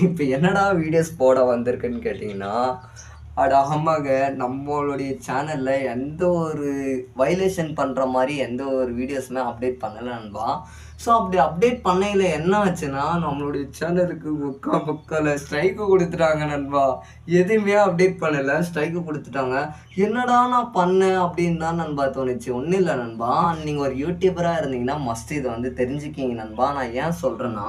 இப்போ என்னடா வீடியோஸ் போட வந்திருக்குன்னு கேட்டிங்கன்னா அட ஆமாங்க நம்மளுடைய சேனலில் எந்த ஒரு வைலேஷன் பண்ணுற மாதிரி எந்த ஒரு வீடியோஸுமே அப்டேட் பண்ணலை நண்பா. ஸோ அப்படி அப்டேட் பண்ணையில் என்ன ஆச்சுன்னா நம்மளுடைய சேனலுக்கு முக்கா முக்கால் ஸ்ட்ரைக்கு கொடுத்துட்டாங்க நண்பா. எதுவுமே அப்டேட் பண்ணலை ஸ்ட்ரைக்கு கொடுத்துட்டாங்க. என்னடா நான் பண்ணேன் அப்படின்னு தான் நண்பா தோணுச்சு. ஒன்றும் இல்லை நண்பா. நீங்கள் ஒரு யூடியூபராக இருந்தீங்கன்னா மஸ்ட் இதை வந்து தெரிஞ்சுக்கிங்க நண்பா. நான் ஏன் சொல்கிறேன்னா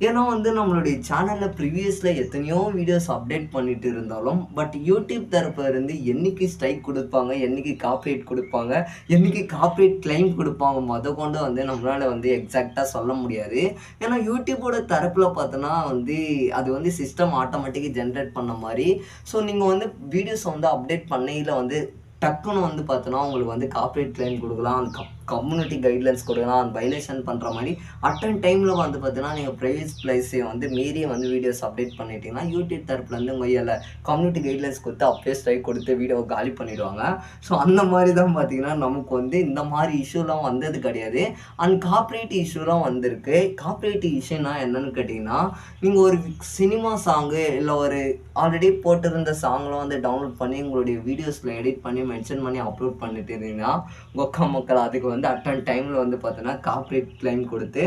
ஏன்னா வந்து நம்மளுடைய சேனலில் ப்ரீவியஸில் எத்தனையோ வீடியோஸ் அப்டேட் பண்ணிட்டு இருந்தாலும் பட் யூடியூப் தரப்புல இருந்து என்னைக்கு ஸ்ட்ரைக் கொடுப்பாங்க என்னைக்கு காப்பரேட் கொடுப்பாங்க என்னைக்கு காப்பரேட் கிளைம் கொடுப்பாங்க முத கொண்டு வந்து நம்மளால் வந்து எக்ஸாக்டாக சொல்ல முடியாது. ஏன்னா யூடியூப்போட தரப்பில் பார்த்தோன்னா வந்து அது வந்து சிஸ்டம் ஆட்டோமேட்டிக்காக ஜென்ரேட் பண்ண மாதிரி. ஸோ நீங்கள் வந்து வீடியோஸ் வந்து அப்டேட் பண்ணையில் வந்து டக்குன்னு வந்து பார்த்தோன்னா உங்களுக்கு வந்து காப்பரேட் கிளைம் கொடுக்கலாம். அந்த கம்யூனிட்டி கைட்லைன்ஸ் கொடுக்கலாம் அந்த வைலேஷன் பண்ணுற மாதிரி. அட்டன் டைமில் வந்து பார்த்தீங்கன்னா நீங்கள் ப்ரைஸ் பிளேஸை வந்து மீறி வந்து வீடியோஸ் அப்டேட் பண்ணிட்டீங்கன்னா யூடியூப் தரப்புலேருந்து மையில் கம்யூனிட்டி கைட்லைன்ஸ் கொடுத்து அப்பயே ஸ்ட்ரைக் கொடுத்து வீடியோவை காலி பண்ணிவிடுவாங்க ஸோ அந்த மாதிரி தான் பார்த்தீங்கன்னா நமக்கு வந்து இந்த மாதிரி இஷ்யூலாம் வந்தது கிடையாது. அண்ட் காப்பரேட் இஷ்யூலாம் வந்திருக்கு. காப்பரேட் இஷ்யூனா என்னன்னு கேட்டிங்கன்னா நீங்கள் ஒரு சினிமா சாங்கு இல்லை ஒரு ஆல்ரெடி போட்டிருந்த சாங்லாம் வந்து டவுன்லோட் பண்ணி உங்களுடைய வீடியோஸில் எடிட் பண்ணி மென்ஷன் பண்ணி அப்லோட் பண்ணிட்டு இருந்தீங்கன்னா கொக்கா மக்கள் அதுக்கு வந்து அட் அண்ட் டைமில் வந்து பார்த்தோன்னா காப்ரேட் கிளைம் கொடுத்து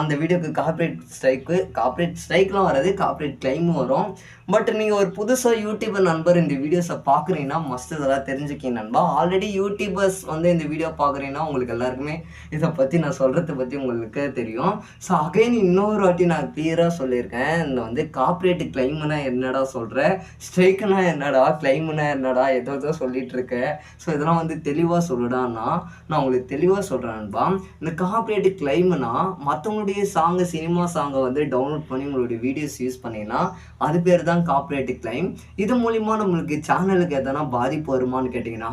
அந்த வீடியோக்கு கார்ப்பரேட் ஸ்ட்ரைக்கு காப்ரேட் ஸ்ட்ரைக்லாம் வராது காப்ரேட் கிளைமும் வரும். பட் நீங்கள் ஒரு புதுசாக யூடியூபர் நண்பர் இந்த வீடியோஸை பார்க்குறீங்கன்னா மஸ்ட் இதெல்லாம் தெரிஞ்சுக்கிங்க நண்பா. ஆல்ரெடி யூடியூபர்ஸ் வந்து இந்த வீடியோ பார்க்குறீங்கன்னா உங்களுக்கு எல்லாருக்குமே இதை பற்றி நான் சொல்கிறத பற்றி உங்களுக்கு தெரியும். ஸோ அகைன் இன்னொரு வாட்டி நான் கிளியராக சொல்லியிருக்கேன். இந்த வந்து காப்பரேட் கிளைம்னா என்னடா சொல்கிறேன் ஸ்ட்ரைக்குனா என்னடா? கிளைம்னா என்னடா? ஏதோ ஏதோ சொல்லிகிட்டு இருக்கேன் ஸோ இதெல்லாம் வந்து தெளிவாக சொல்லுடான்னா நான் உங்களுக்கு தெளிவாக சொல்கிறேன் நண்பா. இந்த காப்பரேட் கிளைம்னா மற்றவங்களுடைய சாங்கை சினிமா சாங்கை வந்து டவுன்லோட் பண்ணி உங்களுடைய வீடியோஸ் யூஸ் பண்ணீங்கன்னா அது பேர் தான் காப்பரேட் கிளைம் இது மூலிமா நம்மளுக்கு சேனலுக்கு எதனா பாதிப்பு வருமான்னு கேட்டிங்கன்னா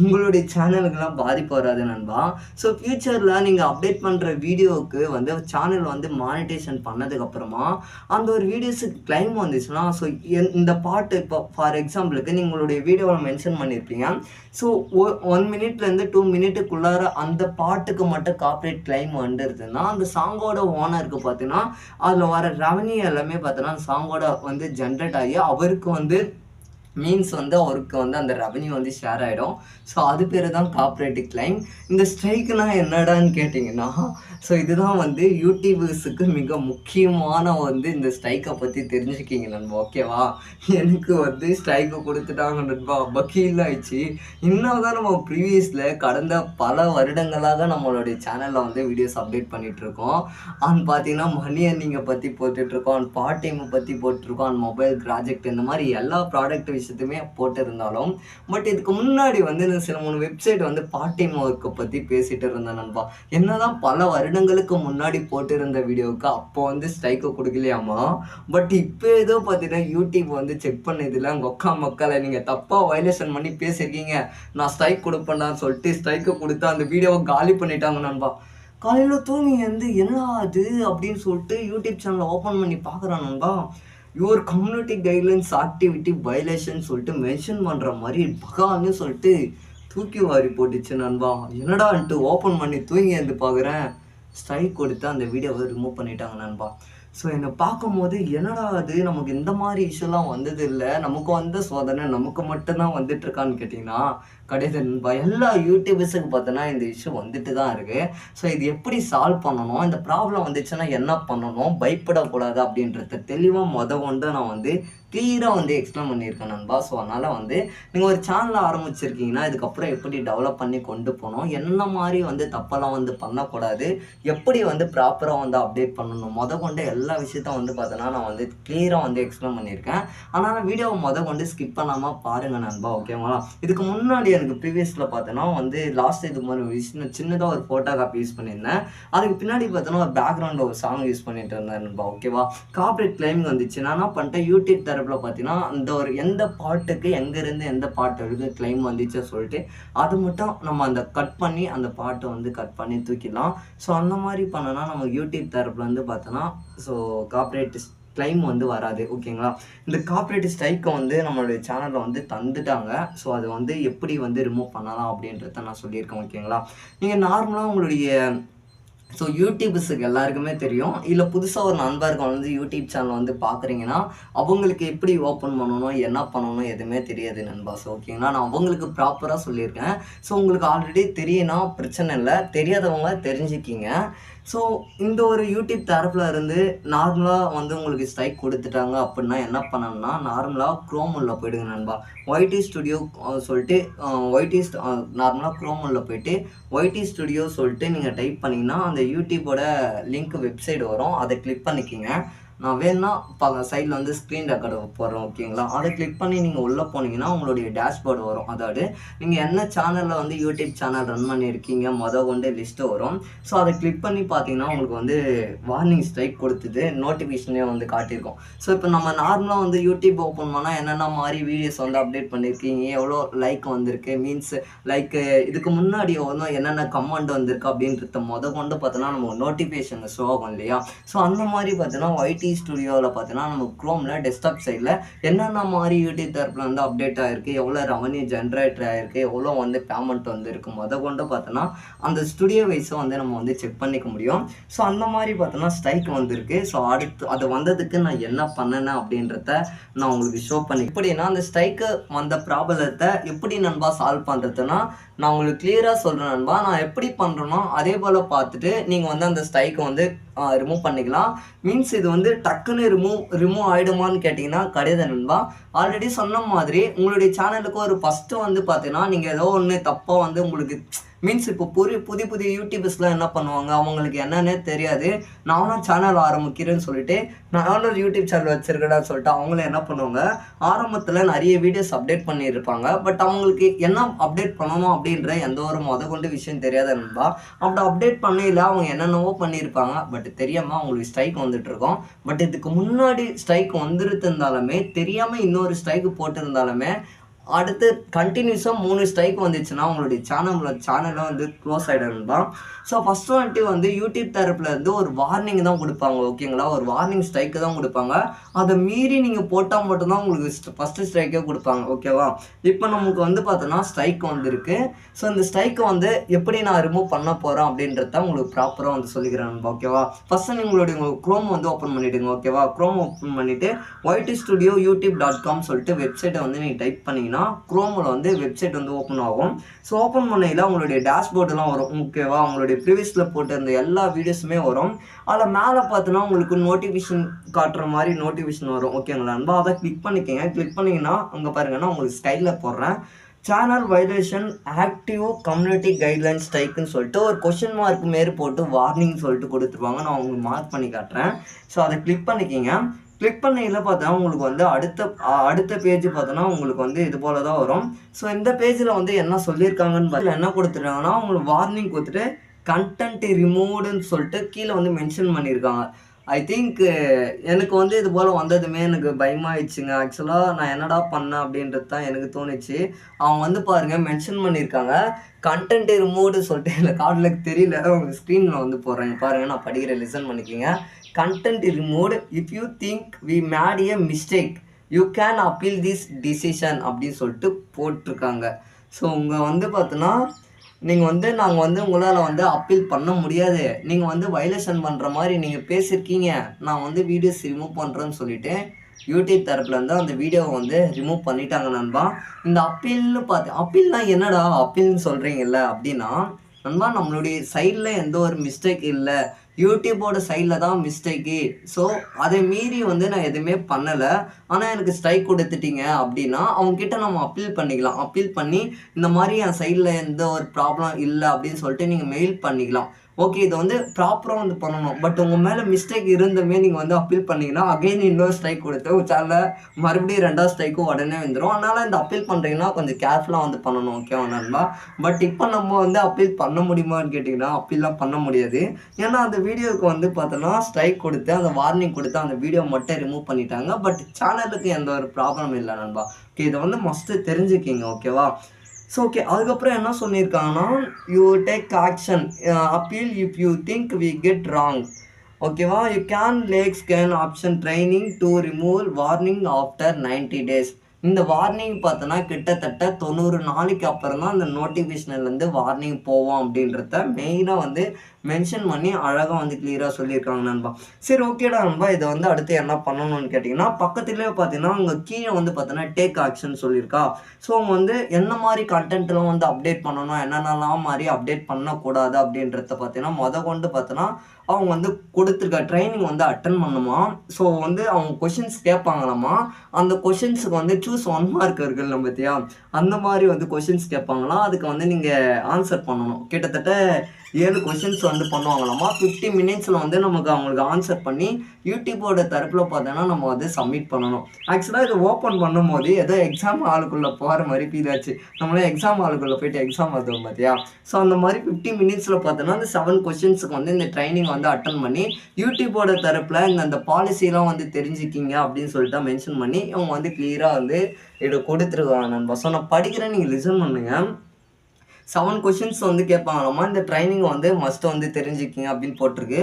உங்களுடைய சேனலுக்குலாம் பாதிப்பு வராது நண்பா. ஸோ ஃப்யூச்சரில் நீங்கள் அப்டேட் பண்ணுற வீடியோவுக்கு வந்து சேனல் வந்து மானிட்டேஷன் பண்ணதுக்கப்புறமா அந்த ஒரு வீடியோஸுக்கு கிளைம் வந்துச்சுன்னா ஸோ இந்த பாட்டு இப்போ ஃபார் எக்ஸாம்பிளுக்கு நீங்களுடைய வீடியோவில் மென்ஷன் பண்ணியிருப்பீங்க ஸோ ஒன் மினிட்லேருந்து டூ மினிட்டுக்குள்ளார அந்த பாட்டுக்கு மட்டும் காப்பரேட் கிளைம் வந்துருதுன்னா அந்த சாங்கோட ஓனருக்கு பார்த்தீங்கன்னா அதில் வர ரெவன்யூ எல்லாமே பார்த்தோன்னா அந்த சாங்கோட வந்து ஜென்ரேட் ஆகி அவருக்கு வந்து மீன்ஸ் வந்து அவருக்கு வந்து அந்த ரெவன்யூ வந்து ஷேர் ஆகிடும் ஸோ அது பேர் தான் காப்பரேட் கிளைம் இந்த ஸ்ட்ரைக்குனா என்னடான்னு கேட்டிங்கன்னா ஸோ இதுதான் வந்து யூடியூபர்ஸுக்கு மிக முக்கியமான வந்து இந்த ஸ்ட்ரைக்கை பற்றி தெரிஞ்சுக்கிங்க நண்பா ஓகேவா எனக்கு வந்து ஸ்ட்ரைக்கை கொடுத்துட்டாங்க நண்பா வக்கீல் ஆயிடுச்சு இன்னும் தான் நம்ம ப்ரீவியஸில் கடந்த பல வருடங்களாக நம்மளுடைய சேனலில் வந்து வீடியோஸ் அப்டேட் பண்ணிகிட்ருக்கோம் இருக்கோம் அண்ட் பார்த்தீங்கன்னா மணி அர்னிங்கை பற்றி போட்டுட்ருக்கோம் அண்ட் பார்ட் டைமை பற்றி போட்டிருக்கோம் அண்ட் மொபைல் ப்ராஜெக்ட் இந்த மாதிரி எல்லா ப்ராடக்ட் விஷயத்தையுமே போட்டிருந்தாலும் பட் இதுக்கு முன்னாடி வந்து நான் சில மூணு வெப்சைட் வந்து பார்ட் டைம் ஒர்க்கை பற்றி பேசிட்டு இருந்தேன் நண்பா. என்னதான் பல வருடங்களுக்கு முன்னாடி போட்டிருந்த வீடியோவுக்கு அப்போ வந்து ஸ்ட்ரைக்கை கொடுக்கலையாமா? பட் இப்போ ஏதோ பார்த்தீங்கன்னா யூடியூப் வந்து செக் பண்ணதில் உங்கள் மக்களை நீங்கள் தப்பாக வயலேஷன் பண்ணி பேசியிருக்கீங்க. நான் ஸ்ட்ரைக் கொடுப்பேன்டான்னு சொல்லிட்டு ஸ்ட்ரைக்கை கொடுத்து அந்த வீடியோவை காலி பண்ணிட்டாங்க நண்பா. காலையில் தூங்கி வந்து என்ன அது அப்படின்னு சொல்லிட்டு யூடியூப் சேனலை ஓப்பன் பண்ணி பார்க்குறான் நண்பா. Your community guidelines activity violation சொல்லிட்டு மென்ஷன் பண்ணுற மாதிரி பகான்னு சொல்லிட்டு தூக்கி வாரி போட்டுச்சு நண்பா. என்னடான்ட்டு ஓப்பன் பண்ணி தூங்கி இருந்து பார்க்குறேன். ஸ்ட்ரைக் கொடுத்து அந்த வீடியோவை ரிமூவ் பண்ணிட்டாங்க நண்பா. ஸோ என்னை பார்க்கும்போது என்னடா அது நமக்கு இந்த மாதிரி இஷ்யூலாம் வந்தது இல்லை. நமக்கு வந்த சோதனை நமக்கு மட்டும்தான் வந்துட்டு இருக்கான்னு கேட்டிங்கன்னா கிடையாது. நண்பா எல்லா யூடியூபர்ஸுக்கு பார்த்தோன்னா இந்த இஷ்யூ வந்துட்டு தான் இருக்குது ஸோ இது எப்படி சால்வ் பண்ணணும்? இந்த ப்ராப்ளம் வந்துச்சுன்னா என்ன பண்ணணும்? பயப்படக்கூடாது அப்படின்றத தெளிவாக முத கொண்டு நான் வந்து கிளியராக வந்து எக்ஸ்பிளைன் பண்ணியிருக்கேன் நண்பா. ஸோ அதனால் வந்து நீங்கள் ஒரு சேனலை ஆரம்பிச்சிருக்கீங்கன்னா இதுக்கப்புறம் எப்படி டெவலப் பண்ணி கொண்டு போகணும் என்ன மாதிரி வந்து தப்பெல்லாம் வந்து பண்ணக்கூடாது எப்படி வந்து ப்ராப்பராக வந்து அப்டேட் பண்ணணும் முத கொண்டு எல்லா விஷயத்தையும் வந்து பார்த்தோன்னா நான் வந்து கிளியராக வந்து எக்ஸ்பிளைன் பண்ணியிருக்கேன். அதனால் வீடியோவை முத கொண்டு ஸ்கிப் பண்ணாமல் பாருங்கள் நண்பா ஓகேங்களா இதுக்கு முன்னாடி எனக்கு ப்ரீவியஸில் பார்த்தோன்னா வந்து லாஸ்ட் இது மாதிரி சின்னதாக ஒரு ஃபோட்டோ காப்பி யூஸ் பண்ணியிருந்தேன். அதுக்கு பின்னாடி பார்த்தோன்னா ஒரு பேக்ரவுண்டில் ஒரு சாங் யூஸ் பண்ணிட்டு இருந்தேன் நண்பா ஓகேவா காப்பரேட் கிளைமிங் வந்துச்சு. நான் என்ன பண்ணிட்டேன் யூடியூப் தரப்பில் பார்த்தீங்கன்னா அந்த ஒரு எந்த பாட்டுக்கு எங்கேருந்து எந்த பாட்டு வரைக்கும் கிளைம் வந்துச்சு சொல்லிட்டு அது மட்டும் நம்ம அந்த கட் பண்ணி அந்த பாட்டை வந்து கட் பண்ணி தூக்கிடலாம். ஸோ அந்த மாதிரி பண்ணோன்னா நம்ம யூடியூப் தரப்பில் வந்து பார்த்தோன்னா ஸோ காப்பரேட் கிளைம் வந்து வராது ஓகேங்களா? இந்த காப்பரேட் ஸ்ட்ரைக்கை வந்து நம்மளுடைய சேனலில் வந்து தந்துட்டாங்க. ஸோ அதை வந்து எப்படி வந்து ரிமூவ் பண்ணலாம் அப்படின்றத நான் சொல்லியிருக்கேன் ஓகேங்களா? நீங்கள் நார்மலாக உங்களுடைய ஸோ யூடியூபர்ஸுக்கு எல்லாருக்குமே தெரியும். இல்லை புதுசாக ஒரு நண்பர்கள் வந்து யூடியூப் சேனல் வந்து பார்க்குறீங்கன்னா அவங்களுக்கு எப்படி ஓப்பன் பண்ணணும் என்ன பண்ணணும் எதுவுமே தெரியாது நண்பா. ஸோ ஓகேங்களா நான் அவங்களுக்கு ப்ராப்பராக சொல்லியிருக்கேன். ஸோ உங்களுக்கு ஆல்ரெடி தெரியும்னா பிரச்சனை இல்லை. தெரியாதவங்க தெரிஞ்சுக்கிங்க. ஸோ இந்த ஒரு யூடியூப் தரப்பில் இருந்து நார்மலாக வந்து உங்களுக்கு ஸ்ட்ரைக் கொடுத்துட்டாங்க அப்படின்னா என்ன பண்ணணும்னா நார்மலாக க்ரோம் உள்ள போயிடுங்க நண்பா. ஒய்டி ஸ்டுடியோ சொல்லிட்டு ஒய்டி நார்மலாக க்ரோம் உள்ள போயிட்டு ஒய்டி ஸ்டுடியோ சொல்லிட்டு நீங்கள் டைப் பண்ணிங்கன்னா அந்த யூடியூபோட லிங்க் வெப்சைட் வரும். அதை கிளிக் பண்ணிக்கிங்க. நான் வேணுன்னா பல சைடில் வந்து ஸ்க்ரீன் ரெக்கார்டு போடுறோம் ஓகேங்களா அதை கிளிக் பண்ணி நீங்கள் உள்ளே போனீங்கன்னா உங்களுடைய டேஷ்போர்டு வரும். அதாவது நீங்கள் என்ன சேனலில் வந்து யூடியூப் சேனல் ரன் பண்ணியிருக்கீங்க மொதல் கொண்டு லிஸ்ட்டு வரும். ஸோ அதை கிளிக் பண்ணி பார்த்தீங்கன்னா உங்களுக்கு வந்து வார்னிங் ஸ்ட்ரைக் கொடுத்துட்டு நோட்டிஃபிகேஷனே வந்து காட்டியிருக்கோம். ஸோ இப்போ நம்ம நார்மலாக வந்து யூடியூப் ஓப்பன் பண்ணால் என்னென்ன மாதிரி வீடியோஸ் வந்து அப்டேட் பண்ணியிருக்கீங்க எவ்வளோ லைக் வந்திருக்கு மீன்ஸ் லைக் இதுக்கு முன்னாடி வந்து என்னென்ன கமெண்ட் வந்திருக்கு அப்படின்றத மொதல் கொண்டு பார்த்தோன்னா நம்ம நோட்டிஃபிகேஷன் ஷோ ஆகும் இல்லையா? ஸோ அந்த மாதிரி பார்த்தீங்கன்னா ஒய்டி ஸ்டுடியோவில் பார்த்தீங்கன்னா நம்ம க்ரோமில் டெஸ்க்டாப் சைடில் என்னென்ன மாதிரி யூடியூப் தரப்பில் வந்து அப்டேட் ஆகிருக்கு எவ்வளோ ரெவன்யூ ஜென்ரேட் ஆகிருக்கு எவ்வளோ வந்து பேமெண்ட் வந்து இருக்கு முத கொண்டு பார்த்தோன்னா அந்த ஸ்டுடியோ வைஸை வந்து நம்ம வந்து செக் பண்ணிக்க முடியும். ஸோ அந்த மாதிரி பார்த்தோன்னா ஸ்ட்ரைக் வந்திருக்கு. ஸோ அடுத்து அது வந்ததுக்கு நான் என்ன பண்ணேன் அப்படின்றத நான் உங்களுக்கு ஷோ பண்ணி எப்படின்னா அந்த ஸ்ட்ரைக்கு வந்த ப்ராப்ளத்தை எப்படி நண்பா சால்வ் பண்ணுறதுன்னா நான் உங்களுக்கு கிளியராக சொல்கிறேன் நண்பா. நான் எப்படி பண்ணுறேனோ அதே போல் பார்த்துட்டு நீங்கள் வந்து அந்த ஸ்ட்ரைக்கை வந்து ரிமூவ் பண்ணிக்கலாம். மீன்ஸ் இது வந்து டக்குன்னு ரிமூவ் ரிமூவ் ஆகிடுமான்னு கேட்டிங்கன்னா கிடையாது நண்பா. ஆல்ரெடி சொன்ன மாதிரி உங்களுடைய சேனலுக்கு ஒரு ஃபஸ்ட்டு வந்து பார்த்தீங்கன்னா நீங்கள் ஏதோ ஒன்று தப்பாக வந்து உங்களுக்கு மீன்ஸ் இப்போ புது புது புது யூடியூபர்ஸ்லாம் என்ன பண்ணுவாங்க? அவங்களுக்கு என்னன்னே தெரியாது. நானும் சேனல் ஆரம்பிக்கிறேன்னு சொல்லிட்டு நானும் ஒரு யூடியூப் சேனல் வச்சிருக்கேன்னு சொல்லிட்டு அவங்களும் என்ன பண்ணுவாங்க? ஆரம்பத்தில் நிறைய வீடியோஸ் அப்டேட் பண்ணியிருப்பாங்க. பட் அவங்களுக்கு என்ன அப்டேட் பண்ணணும் அப்படின்ற எந்த ஒரு முத கொண்டு விஷயம் தெரியாத நண்பா அப்படி அப்டேட் பண்ணல அவங்க என்னென்னவோ பண்ணியிருப்பாங்க. பட் தெரியாமல் அவங்களுக்கு ஸ்ட்ரைக் வந்துட்டு இருக்கோம் பட் இதுக்கு முன்னாடி ஸ்ட்ரைக் வந்துருந்தாலுமே தெரியாமல் இன்னொரு ஸ்ட்ரைக் போட்டிருந்தாலுமே அடுத்து கண்டினியூஸாக மூணு ஸ்ட்ரைக் வந்துச்சுன்னா உங்களுடைய சேனலோட சேனலில் வந்து க்ளோஸ் ஆகிடும்பா ஸோ ஃபஸ்ட் வந்துட்டு வந்து யூடியூப் தரப்பில் இருந்து ஒரு வார்னிங் தான் கொடுப்பாங்க ஓகேங்களா ஒரு வார்னிங் ஸ்ட்ரைக்கு தான் கொடுப்பாங்க. அதை மீறி நீங்கள் போட்டால் மட்டும்தான் உங்களுக்கு ஃபஸ்ட்டு ஸ்ட்ரைக்கே கொடுப்பாங்க ஓகேவா இப்போ நமக்கு வந்து பார்த்தோன்னா ஸ்ட்ரைக் வந்துருக்கு. ஸோ இந்த ஸ்ட்ரைக்கை வந்து எப்படி நான் ரிமூவ் பண்ண போகிறேன் அப்படின்றத உங்களுக்கு ப்ராப்பராக வந்து சொல்லிக்கிறேன் ஓகேவா ஃபஸ்ட்டு நீங்களுடைய உங்களுக்கு க்ரோம் வந்து ஓப்பன் பண்ணிவிடுங்க ஓகேவா க்ரோம் ஓப்பன் பண்ணிவிட்டு YT studio YouTube dot com சொல்லிட்டு வெப்சைட்டை வந்து நீங்கள் டைப் பண்ணிங்கன்னா குரோமில் வந்து வெப்சைட் வந்து ஓப்பன் ஆகும். ஸோ ஓப்பன் பண்ணையில் உங்களுடைய டேஷ்போர்டெலாம் வரும். ஓகேவா உங்களுடைய ப்ரீவியஸில் போட்டிருந்த எல்லா வீடியோஸுமே வரும். அதில் மேலே பார்த்தோன்னா உங்களுக்கு நோட்டிஃபிகேஷன் காட்டுற மாதிரி நோட்டிஃபிகேஷன் வரும். ஓகேங்களா நண்பா அதை கிளிக் பண்ணிக்கங்க. கிளிக் பண்ணிங்கன்னா அங்கே பாருங்கன்னா உங்களுக்கு ஸ்டைலில் போடுறேன். Channel violation active community guidelines ஸ்ட்ரைக்குன்னு சொல்லிட்டு ஒரு கொஷின் மார்க் மாரி போட்டு வார்னிங் சொல்லிட்டு கொடுத்துருவாங்க. நான் உங்களுக்கு மார்க் பண்ணி காட்டுறேன். ஸோ அதை கிளிக் பண்ணிக்கிங்க. கிளிக் பண்ணையில் பார்த்தா உங்களுக்கு வந்து அடுத்த அடுத்த பேஜ் பார்த்தோன்னா உங்களுக்கு வந்து இது போல தான் வரும். ஸோ இந்த பேஜில் வந்து என்ன சொல்லியிருக்காங்கன்னு பார்த்தா என்ன கொடுத்துருக்காங்கன்னா உங்களுக்கு வார்னிங் கொடுத்துட்டு கண்டென்ட் ரிமூவ்டுன்னு சொல்லிட்டு கீழே வந்து மென்ஷன் பண்ணியிருக்காங்க. ஐ திங்க் எனக்கு வந்து இது போல் வந்ததுமே எனக்கு பயமாயிடுச்சுங்க. ஆக்சுவலாக நான் என்னடா பண்ணேன் அப்படின்றது தான் எனக்கு தோணுச்சு. அவங்க வந்து பாருங்கள் மென்ஷன் பண்ணியிருக்காங்க. கண்டென்ட் ரிமூவ்டு சொல்லிட்டு இல்லை கார்டில் தெரியல. உங்களுக்கு ஸ்க்ரீனில் வந்து போடுறேன் பாருங்கள் நான் படிக்கிறேன் லிசன் பண்ணிக்கோங்க. Content removed if you think we made a mistake you can appeal this decision அப்படின்னு சொல்லிட்டு போட்டிருக்காங்க. ஸோ உங்கள் வந்து பார்த்தோன்னா நீங்கள் வந்து நாங்கள் வந்து உங்களால் வந்து அப்பீல் பண்ண முடியாது. நீங்கள் வந்து வயலேஷன் பண்ணுற மாதிரி நீங்கள் பேசியிருக்கீங்க நான் வந்து வீடியோஸ் ரிமூவ் பண்ணுறேன்னு சொல்லிட்டு யூடியூப் தரப்புலேருந்து அந்த வீடியோவை வந்து ரிமூவ் பண்ணிட்டாங்க நண்பா. இந்த அப்பீல்னு பார்த்து அப்பீல்னா என்னடா அப்பீல்னு சொல்கிறீங்கல்ல அப்படின்னா நண்பா நம்மளுடைய சைடில் எந்த ஒரு மிஸ்டேக் இல்லை. யூடியூப்போட சைடில் தான் மிஸ்டேக்கு ஸோ அதை மீறி வந்து நான் எதுவுமே பண்ணலை. ஆனால் எனக்கு ஸ்ட்ரைக் கொடுத்துட்டீங்க அப்படின்னா அவங்கக்கிட்ட நம்ம அப்பீல் பண்ணிக்கலாம். அப்பீல் பண்ணி இந்த மாதிரி என் சைடில் எந்த ஒரு ப்ராப்ளம் இல்லை அப்படின்னு சொல்லிட்டு நீங்கள் மெயில் பண்ணிக்கலாம். ஓகே இதை வந்து ப்ராப்பராக வந்து பண்ணணும். பட் உங்கள் மேலே மிஸ்டேக் இருந்தமே நீங்கள் வந்து அப்பீல் பண்ணீங்கன்னா அகைன் இன்னொரு ஸ்ட்ரைக் கொடுத்து உங்கள் சேனலில் மறுபடியும் ரெண்டாவது ஸ்ட்ரைக்கும் உடனே வந்துடும் அதனால் இந்த அப்பீல் பண்ணுறீங்கன்னா கொஞ்சம் கேர்ஃபுல்லாக வந்து பண்ணணும் ஓகேவா நண்பா? பட் இப்போ நம்ம வந்து அப்பீல் பண்ண முடியுமான்னு கேட்டிங்கன்னா அப்பீல்லாம் பண்ண முடியாது. ஏன்னா அந்த வீடியோவுக்கு வந்து பார்த்தோன்னா ஸ்ட்ரைக் கொடுத்து அந்த வார்னிங் கொடுத்து அந்த வீடியோ மட்டும் ரிமூவ் பண்ணிட்டாங்க. பட் சேனலுக்கு எந்த ஒரு ப்ராப்ளம் இல்லை நண்பா. ஓகே இதை வந்து மஸ்ட்டு தெரிஞ்சுக்கிங்க ஓகேவா ஸோ ஓகே அதுக்கப்புறம் என்ன சொல்லியிருக்காங்கன்னா you take action appeal if you think we get wrong ஓகேவா you can lake scan option training to remove warning after ninety days இந்த வார்னிங் பார்த்தோன்னா கிட்டத்தட்ட தொண்ணூறு நாளைக்கு அப்புறம் தான் அந்த நோட்டிஃபிகேஷன்லேருந்து வார்னிங் போவோம் அப்படின்றத மெயினாக வந்து மென்ஷன் பண்ணி அழகாக வந்து கிளியராக சொல்லியிருக்காங்க நண்பா. சரி ஓகேடா நண்பா. இதை வந்து அடுத்து என்ன பண்ணணும்னு கேட்டிங்கன்னா பக்கத்துலேயே பார்த்தீங்கன்னா அவங்க கீழே வந்து பார்த்தீங்கன்னா டேக் ஆக்ஷன் சொல்லியிருக்கா. ஸோ அவங்க வந்து என்ன மாதிரி கண்டென்ட்லாம் வந்து அப்டேட் பண்ணணும் என்னென்னலாம் மாதிரி அப்டேட் பண்ணக்கூடாது அப்படின்றத பார்த்தீங்கன்னா முத கொண்டு பார்த்தோன்னா அவங்க வந்து கொடுத்துருக்க ட்ரைனிங் வந்து அட்டன் பண்ணுமா? ஸோ வந்து அவங்க கொஷின்ஸ் கேட்பாங்களாமா? அந்த கொஷின்ஸுக்கு வந்து சூஸ் ஒன் மார்க் இருக்குல்ல பார்த்தியா அந்த மாதிரி வந்து கொஷின்ஸ் கேட்பாங்களாம் அதுக்கு வந்து நீங்கள் ஆன்சர் பண்ணணும். கிட்டத்தட்ட ஏழு கொஷின்ஸ் வந்து பண்ணுவாங்களாமா ஃபிஃப்டி மினிட்ஸில் வந்து நமக்கு அவங்களுக்கு ஆன்சர் பண்ணி யூடியூபோட தரப்பில் பார்த்தோன்னா நம்ம வந்து சப்மிட் பண்ணணும். ஆக்சுவலாக இது ஓப்பன் பண்ணும்போது ஏதோ எக்ஸாம் ஆளுக்குள்ளே போகிற மாதிரி ஃபீல் ஆச்சு. நம்மளே எக்ஸாம் ஆளுக்குள்ளே போயிட்டு எக்ஸாம் எழுதுவோம் பார்த்தியா ஸோ அந்த மாதிரி ஃபிஃப்டி மினிட்ஸில் பார்த்தோன்னா அந்த செவன் கொஷின்ஸுக்கு வந்து இந்த ட்ரைனிங் வந்து அட்டன் பண்ணி யூடியூபோட தரப்பில் இந்த அந்த பாலிசிலாம் வந்து தெரிஞ்சுக்கிங்க அப்படின்னு சொல்லிட்டு மென்ஷன் பண்ணி அவங்க வந்து கிளியராக வந்து இதை கொடுத்துருக்காங்க. நண்பா ஸோ நான் படிக்கிறேன் நீங்கள் லிசன் பண்ணுங்கள் செவன் கொஷின்ஸ் வந்து கேட்பாங்களாமா இந்த ட்ரைனிங் வந்து மஸ்ட் வந்து தெரிஞ்சுக்கிங்க அப்படின்னு போட்டிருக்கு.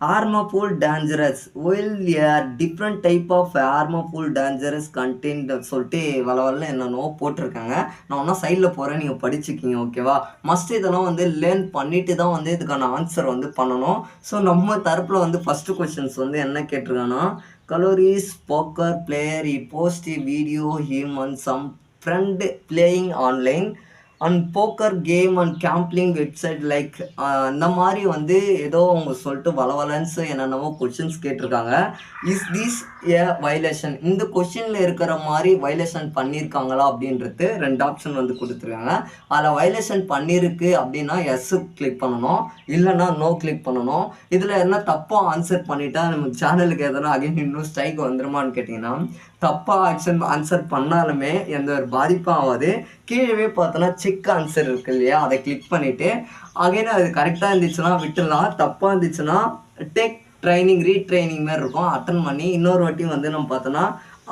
Harmful dangerous while are different type of harmful dangerous content சொல்லிட்டு வள வரல என்னென்னவோ போட்டிருக்காங்க. நான் ஒன்றா சைடில் போகிறேன் நீங்கள் படிச்சுக்கிங்க ஓகேவா மஸ்ட் இதெல்லாம் வந்து லேர்ன் பண்ணிட்டு தான் வந்து இதுக்கான ஆன்சர் வந்து பண்ணணும். ஸோ நம்ம தரப்பில் வந்து ஃபஸ்ட்டு கொஷின்ஸ் வந்து என்ன கேட்டிருக்காங்கன்னா Carlos poker player a post video human some friend playing online and poker game and gambling website like அந்த மாதிரி வந்து ஏதோ அவங்க சொல்லிட்டு வளவலன்ஸ் என்னென்னவோ கொஷின்ஸ் கேட்டிருக்காங்க. இஸ் திஸ் ஏ வைலேஷன் இந்த கொஷினில் இருக்கிற மாதிரி வைலேஷன் பண்ணியிருக்காங்களா அப்படின்றது ரெண்டு ஆப்ஷன் வந்து கொடுத்துருக்காங்க. அதில் வைலேஷன் பண்ணியிருக்கு அப்படின்னா எஸ் கிளிக் பண்ணணும். இல்லைன்னா நோ கிளிக் பண்ணணும். இதில் என்ன தப்பாக ஆன்சர் பண்ணிட்டா நம்ம சேனலுக்கு எதனா அகைன் இன்னும் ஸ்ட்ரைக் வந்துருமான்னு கேட்டிங்கன்னா தப்பாக ஆக்ஷன் ஆன்சர் பண்ணாலுமே எந்த ஒரு பாதிப்பும் ஆகாது. கீழே பார்த்தோன்னா செக் ஆன்சர் இருக்கு இல்லையா? அதை கிளிக் பண்ணிவிட்டு அகைன் அது கரெக்டாக இருந்துச்சுன்னா விட்டுடலாம் தப்பாக இருந்துச்சுன்னா டெக் ட்ரைனிங் ரீட்ரைனிங் மாதிரி இருக்கும். அட்டன் பண்ணி இன்னொரு வாட்டி வந்து நம்ம பார்த்தோன்னா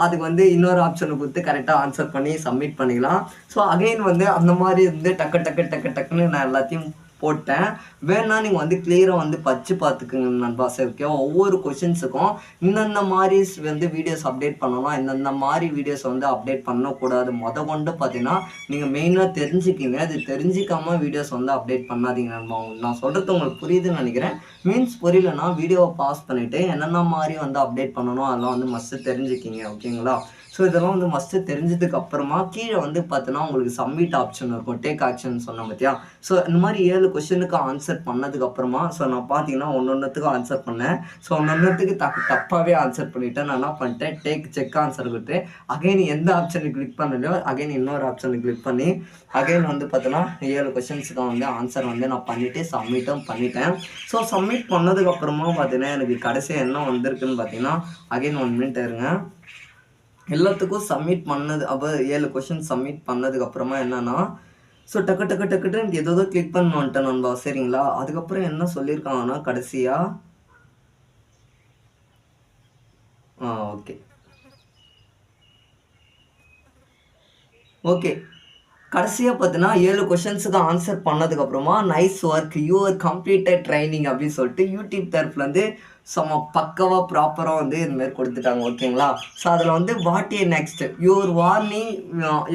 அதுக்கு வந்து இன்னொரு ஆப்ஷனை கொடுத்து கரெக்டாக ஆன்சர் பண்ணி சப்மிட் பண்ணிக்கலாம். ஸோ அகைன் வந்து அந்த மாதிரி வந்து டக்கு டக்கு டக்கு டக்குன்னு நான் எல்லாத்தையும் போட்டேன். வேணா நீங்கள் வந்து கிளியராக வந்து பச்சு பார்த்துக்குங்க நண்பா. சரி ஒவ்வொரு கொஷின்ஸுக்கும் இந்தந்த மாதிரி வந்து வீடியோஸ் அப்டேட் பண்ணணும் இந்தந்த மாதிரி வீடியோஸ் வந்து அப்டேட் பண்ணக்கூடாது. மொத கொண்டு பார்த்தீங்கன்னா நீங்கள் மெயினாக தெரிஞ்சுக்கிங்க. அது தெரிஞ்சிக்காம வீடியோஸ் வந்து அப்டேட் பண்ணாதீங்க நண்பா. நான் சொல்கிறது உங்களுக்கு புரியுதுன்னு நினைக்கிறேன். மீன்ஸ் புரியலன்னா வீடியோவை பாஸ் பண்ணிவிட்டு என்னென்ன மாதிரி வந்து அப்டேட் பண்ணணும் அதெல்லாம் வந்து மஸ்ட்டு தெரிஞ்சுக்கிங்க ஓகேங்களா ஸோ இதெல்லாம் வந்து மஸ்ட்டு தெரிஞ்சதுக்கு அப்புறமா கீழே வந்து பார்த்தோன்னா உங்களுக்கு சப்மிட் ஆப்ஷன் இருக்கும். டேக் ஆக்ஷன் சொன்ன பார்த்தியா ஸோ இந்த மாதிரி ஏழு கொஷனுக்கு ஆன்சர் பண்ணதுக்கு அப்புறமா ஸோ நான் பார்த்தீங்கன்னா ஒன்று ஆன்சர் பண்ணேன். ஸோ ஒன்று தப்பு தப்பாகவே ஆன்சர் பண்ணிவிட்டேன் நான் என்ன பண்ணிட்டேன்? டேக் செக் ஆன்சர் கொடுத்து அகைன் எந்த ஆப்ஷனுக்கு கிளிக் பண்ணலையோ அகைன் இன்னொரு ஆப்ஷனுக்கு கிளிக் பண்ணி அகைன் வந்து பார்த்தோன்னா ஏழு கொஷின்ஸுக்கு வந்து ஆன்சர் வந்து நான் பண்ணிவிட்டு சப்மிட்டும் பண்ணிட்டேன். ஸோ சப்மிட் பண்ணதுக்கப்புறமா பார்த்தீங்கன்னா எனக்கு கடைசியாக என்ன வந்திருக்குன்னு பார்த்தீங்கன்னா அகைன் ஒன் மினிட் இருங்க. எல்லாத்துக்கும் சப்மிட் பண்ணது அப்போ ஏழு கொஷின் சப்மிட் பண்ணதுக்கு அப்புறமா என்னன்னா ஸோ டக்கு டக்கு டக்குட்டு எனக்கு ஏதோ கிளிக் பண்ண வந்துட்டேன் நண்பா சரிங்களா? அதுக்கப்புறம் என்ன சொல்லியிருக்காங்கன்னா கடைசியா ஆ ஓகே ஓகே கடைசியாக பார்த்தீங்கன்னா ஏழு கொஷின்ஸுக்கு ஆன்சர் பண்ணதுக்கப்புறமா nice work you're completed training அப்படின்னு சொல்லிட்டு யூடியூப் தரப்புலேருந்து செம்ம பக்கவாக ப்ராப்பராக வந்து இந்த மாதிரி கொடுத்துட்டாங்க ஓகேங்களா ஸோ அதில் வந்து what a next your warning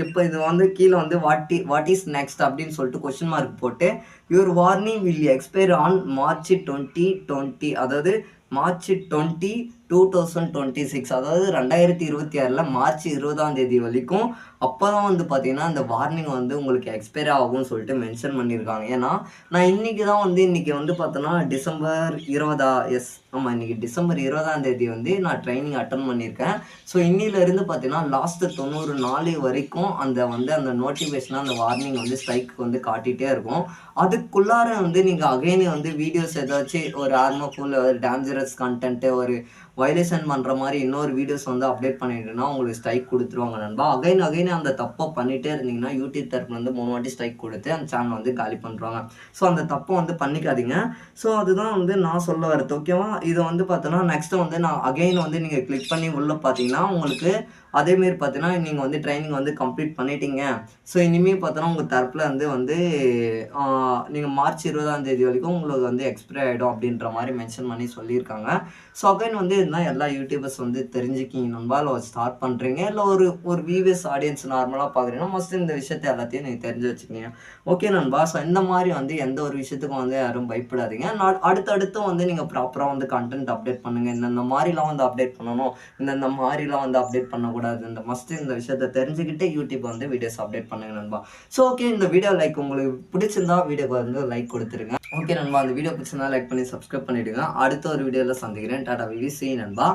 இப்போ இது வந்து கீழே வந்து வாட் வாட் இஸ் நெக்ஸ்ட் அப்படின்னு சொல்லிட்டு கொஷின் மார்க் போட்டு your warning will expire on March twenty twenty அதாவது March twenty two thousand twenty six அதாவது ரெண்டாயிரத்தி இருபத்தி ஆறில் மார்ச் இருபதாம் தேதி வரைக்கும் அப்போ தான் வந்து பார்த்தீங்கன்னா அந்த வார்னிங் வந்து உங்களுக்கு எக்ஸ்பைர் ஆகும்னு சொல்லிட்டு மென்ஷன் பண்ணியிருக்காங்க ஏன்னா நான் இன்றைக்கி தான் வந்து இன்றைக்கி வந்து பார்த்தோன்னா டிசம்பர் இருபதா எஸ் ஆமாம் இன்றைக்கி டிசம்பர் இருபதாம் தேதி வந்து நான் ட்ரைனிங் அட்டன் பண்ணியிருக்கேன் ஸோ இன்னிலேருந்து பார்த்தீங்கன்னா லாஸ்ட்டு தொண்ணூறு நாள் வரைக்கும் அந்த வந்து அந்த நோட்டிஃபிகேஷனாக அந்த வார்னிங் வந்து ஸ்ட்ரைக்கு வந்து காட்டிகிட்டே இருக்கும். அதுக்குள்ளார வந்து நீங்கள் அகைனே வந்து வீடியோஸ் ஏதாச்சும் ஒரு ஆர்மஃபுல் ஒரு டேஞ்சரஸ் கண்டென்ட்டு ஒரு வயலேஷன் பண்ணுற மாதிரி இன்னொரு வீடியோஸ் வந்து அப்டேட் பண்ணிட்டுனா உங்களுக்கு ஸ்ட்ரைக் கொடுத்துருவாங்க நண்பா. அகைன் அகைன் அந்த தப்பை பண்ணிகிட்டே இருந்தீங்கன்னா யூடியூப் தரப்புல வந்து மூணு வாட்டி ஸ்ட்ரைக் கொடுத்து அந்த சேனல் வந்து காலி பண்ணுறாங்க ஸோ அந்த தப்பை வந்து பண்ணிக்காதீங்க. ஸோ அதுதான் வந்து நான் சொல்ல வரது ஓகேவா இதை வந்து பார்த்தோன்னா நெக்ஸ்ட்டு வந்து நான் அகைன் வந்து நீங்கள் கிளிக் பண்ணி உள்ளே பார்த்தீங்கன்னா உங்களுக்கு அதேமாரி பார்த்தீங்கன்னா நீங்கள் வந்து ட்ரைனிங் வந்து கம்ப்ளீட் பண்ணிட்டீங்க. ஸோ இனிமேல் பார்த்தோன்னா உங்கள் தரப்பில் வந்து வந்து நீங்கள் மார்ச் இருபதாம் தேதி வரைக்கும் உங்களுக்கு வந்து எக்ஸ்பிரி ஆகிடும் அப்படின்ற மாதிரி மென்ஷன் பண்ணி சொல்லியிருக்காங்க. ஸோ அகைன் வந்து இதுதான் எல்லா யூடியூபர்ஸ் வந்து தெரிஞ்சுக்கிங்க. நண்பா இல்லை ஸ்டார்ட் பண்ணுறீங்க இல்லை ஒரு ஒரு விவிஎஸ் ஆடியன்ஸ் நார்மலாக பார்க்குறீங்கன்னா மோஸ்ட் இந்த விஷயத்தை எல்லாத்தையும் நீங்கள் தெரிஞ்சு வச்சுக்கீங்க. ஓகே நண்பா. ஸோ இந்த மாதிரி வந்து எந்த ஒரு விஷயத்துக்கும் வந்து யாரும் பயப்படாதீங்க. நான் அடுத்தடுத்தும் வந்து நீங்கள் ப்ராப்பராக வந்து கண்டென்ட் அப்டேட் பண்ணுங்கள் இந்தந்த மாதிரிலாம் வந்து அப்டேட் பண்ணணும். இந்தந்த மாதிரிலாம் வந்து அப்டேட் பண்ணணும் பண்ணக்கூடாது இந்த மஸ்ட் இந்த விஷயத்தை தெரிஞ்சுக்கிட்டு யூடியூப் வந்து வீடியோஸ் அப்டேட் பண்ணுங்க நண்பா. ஸோ ஓகே இந்த வீடியோ லைக் உங்களுக்கு பிடிச்சிருந்தா வீடியோக்கு வந்து லைக் கொடுத்துருங்க. ஓகே நண்பா அந்த வீடியோ பிடிச்சிருந்தா லைக் பண்ணி சப்ஸ்கிரைப் பண்ணிவிடுங்க அடுத்த ஒரு வீடியோவில் சந்திக்கிறேன். டாடா விவி சி நண்பா.